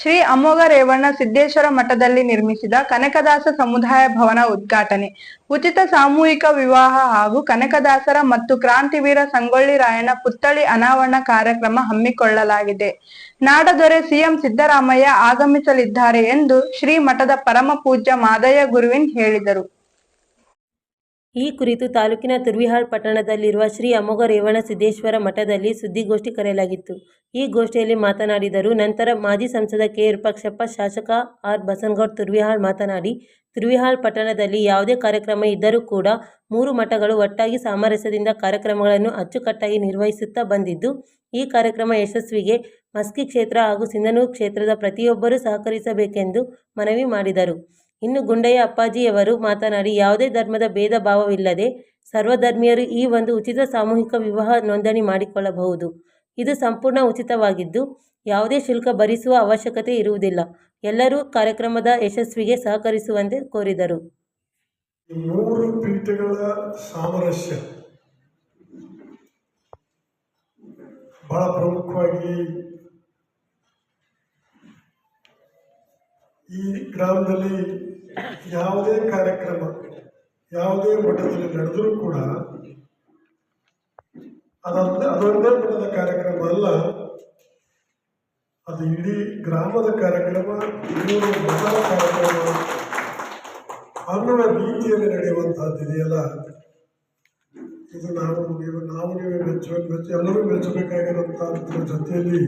ಶ್ರೀ ಅಮೋಘ ರೇವಣ್ಣ ಸಿದ್ದೇಶ್ವರ ಮಠದಲ್ಲಿ ನಿರ್ಮಿಸಿದ ಕನಕದಾಸ ಸಮುದಾಯ ಭವನ ಉದ್ಘಾಟನೆ. ಉಚಿತ ಸಾಮೂಹಿಕ ವಿವಾಹ ಹಾಗೂ ಕನಕದಾಸರ ಮತ್ತು ಕ್ರಾಂತಿವೀರ ಸಂಗೊಳ್ಳಿ ರಾಯಣ್ಣ ಪುತ್ಥಳಿ ಅನಾವರಣ ಕಾರ್ಯಕ್ರಮ ಹಮ್ಮಿಕೊಳ್ಳಲಾಗಿದೆ. ನಾಡದೊರೆ ಸಿಎಂ ಸಿದ್ದರಾಮಯ್ಯ ಆಗಮಿಸಲಿದ್ದಾರೆ ಎಂದು ಶ್ರೀ ಮಠದ ಪರಮ ಪೂಜ್ಯ ಮಾದಯ್ಯ ಗುರುವಿನ್ ಹೇಳಿದರು. ಈ ಕುರಿತು ತಾಲೂಕಿನ ತುರ್ವಿಹಾಳ್ ಪಟ್ಟಣದಲ್ಲಿರುವ ಶ್ರೀ ಅಮೋಘ ರೇವಣ ಸಿದ್ದೇಶ್ವರ ಮಠದಲ್ಲಿ ಸುದ್ದಿಗೋಷ್ಠಿ ಕರೆಯಲಾಗಿತ್ತು. ಈ ಗೋಷ್ಠಿಯಲ್ಲಿ ಮಾತನಾಡಿದರು, ನಂತರ ಮಾಜಿ ಸಂಸದ ಕೆ. ವಿರೂಪಾಕ್ಷಪ್ಪ, ಶಾಸಕ ಆರ್. ಬಸನಗೌಡ, ತುರ್ವಿಹಾಳ್ ಮಾತನಾಡಿ, ತುರ್ವಿಹಾಳ್ ಪಟ್ಟಣದಲ್ಲಿ ಯಾವುದೇ ಕಾರ್ಯಕ್ರಮ ಇದ್ದರೂ ಕೂಡ ಮೂರು ಮಠಗಳು ಒಟ್ಟಾಗಿ ಸಾಮರಸ್ಯದಿಂದ ಕಾರ್ಯಕ್ರಮಗಳನ್ನು ಅಚ್ಚುಕಟ್ಟಾಗಿ ನಿರ್ವಹಿಸುತ್ತಾ ಬಂದಿದ್ದು, ಈ ಕಾರ್ಯಕ್ರಮ ಯಶಸ್ವಿಗೆ ಮಸ್ಕಿ ಕ್ಷೇತ್ರ ಹಾಗೂ ಸಿಂಧನೂರು ಕ್ಷೇತ್ರದ ಪ್ರತಿಯೊಬ್ಬರೂ ಸಹಕರಿಸಬೇಕೆಂದು ಮನವಿ ಮಾಡಿದರು. ಇನ್ನು ಗುಂಡಯ್ಯ ಅಪ್ಪಾಜಿಯವರು ಮಾತನಾಡಿ, ಯಾವುದೇ ಧರ್ಮದ ಭೇದ ಭಾವವಿಲ್ಲದೆ ಸರ್ವಧರ್ಮೀಯರು ಈ ಒಂದು ಉಚಿತ ಸಾಮೂಹಿಕ ವಿವಾಹ ನೋಂದಣಿ ಮಾಡಿಕೊಳ್ಳಬಹುದು. ಇದು ಸಂಪೂರ್ಣ ಉಚಿತವಾಗಿದ್ದು, ಯಾವುದೇ ಶುಲ್ಕ ಭರಿಸುವ ಅವಶ್ಯಕತೆ ಇರುವುದಿಲ್ಲ. ಎಲ್ಲರೂ ಕಾರ್ಯಕ್ರಮದ ಯಶಸ್ವಿಗೆ ಸಹಕರಿಸುವಂತೆ ಕೋರಿದರು. ಮೂರು ಪೀಠಗಳ ಸಾಮರಸ್ಯ. ಬಹಳ ಪ್ರಮುಖವಾಗಿ ಈ ಗ್ರಾಮದಲ್ಲಿ ಯಾವುದೇ ಕಾರ್ಯಕ್ರಮ, ಯಾವುದೇ ಮಟ್ಟದಲ್ಲಿ ನಡೆದರೂ ಕೂಡ ಅದೊಂದೇ ಅದೊಂದೇ ಮಟ್ಟದ ಕಾರ್ಯಕ್ರಮ ಅಲ್ಲ. ಅದು ಇಡೀ ಗ್ರಾಮದ ಕಾರ್ಯಕ್ರಮ ಇಡೀ ಮಠದ ಕಾರ್ಯಕ್ರಮ, ಅನ್ನುವ ರೀತಿಯಲ್ಲಿ ನಡೆಯುವಂತಹದ್ದು ಇದೆಯಲ್ಲ? ಇದು ನಾವು, ನೀವು ನಾವು, ನೀವು ಮೆಚ್ಚ ಮೆಚ್ಚ, ಎಲ್ಲರೂ ಮೆಚ್ಚಬೇಕಾಗಿರುವಂತಹ ಜೊತೆಯಲ್ಲಿ